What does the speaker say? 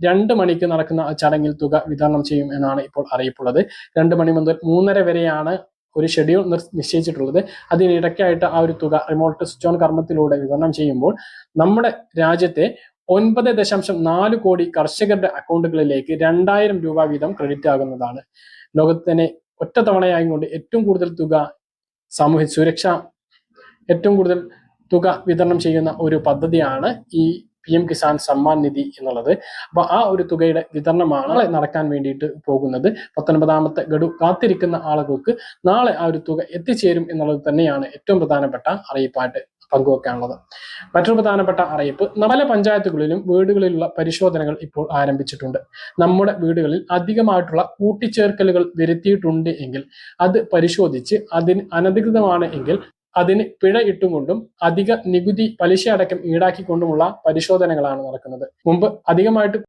രണ്ട് മണിക്ക് നടക്കുന്ന ചടങ്ങിൽ തുക വിതരണം ചെയ്യും എന്നാണ് ഇപ്പോൾ അറിയിപ്പുള്ളത്. രണ്ട് മണി മുതൽ മൂന്നര വരെയാണ് ഒരു ഷെഡ്യൂൾ നിശ്ചയിച്ചിട്ടുള്ളത്. അതിനിടയ്ക്കായിട്ട് ആ ഒരു തുക റിമോട്ട് സ്വിച്ച് ഓൺ കർമ്മത്തിലൂടെ വിതരണം ചെയ്യുമ്പോൾ നമ്മുടെ രാജ്യത്തെ ഒൻപത് ദശാംശം നാല് കോടി കർഷകരുടെ അക്കൗണ്ടുകളിലേക്ക് രണ്ടായിരം രൂപ വീതം ക്രെഡിറ്റ് ആകുന്നതാണ്. ലോകത്ത് തന്നെ ഒറ്റത്തവണയായും കൊണ്ട് ഏറ്റവും കൂടുതൽ തുക സാമൂഹ്യ സുരക്ഷ ഏറ്റവും കൂടുതൽ തുക വിതരണം ചെയ്യുന്ന ഒരു പദ്ധതിയാണ് ഈ പി എം കിസാൻ സമ്മാൻ നിധി എന്നുള്ളത്. അപ്പൊ ആ ഒരു തുകയുടെ വിതരണമാണ് നാളെ നടക്കാൻ വേണ്ടിയിട്ട് പോകുന്നത്. പത്തൊൻപതാമത്തെ ഗഡു കാത്തിരിക്കുന്ന ആളുകൾക്ക് നാളെ ആ ഒരു തുക എത്തിച്ചേരും എന്നുള്ളത് തന്നെയാണ് ഏറ്റവും പ്രധാനപ്പെട്ട അറിയിപ്പായിട്ട് പങ്കുവെക്കാനുള്ളത്. മറ്റൊരു പ്രധാനപ്പെട്ട അറിയിപ്പ് പല പഞ്ചായത്തുകളിലും വീടുകളിലുള്ള പരിശോധനകൾ ഇപ്പോൾ ആരംഭിച്ചിട്ടുണ്ട്. നമ്മുടെ വീടുകളിൽ അധികമായിട്ടുള്ള കൂട്ടിച്ചേർക്കലുകൾ വരുത്തിയിട്ടുണ്ട് എങ്കിൽ അത് പരിശോധിച്ച് അതിന് അനധികൃതമാണ് എങ്കിൽ അതിന് പിഴ ഇട്ടുകൊണ്ടും അധിക നികുതി പലിശ അടക്കം ഈടാക്കിക്കൊണ്ടുമുള്ള പരിശോധനകളാണ് നടക്കുന്നത്. മുമ്പ് അധികമായിട്ട്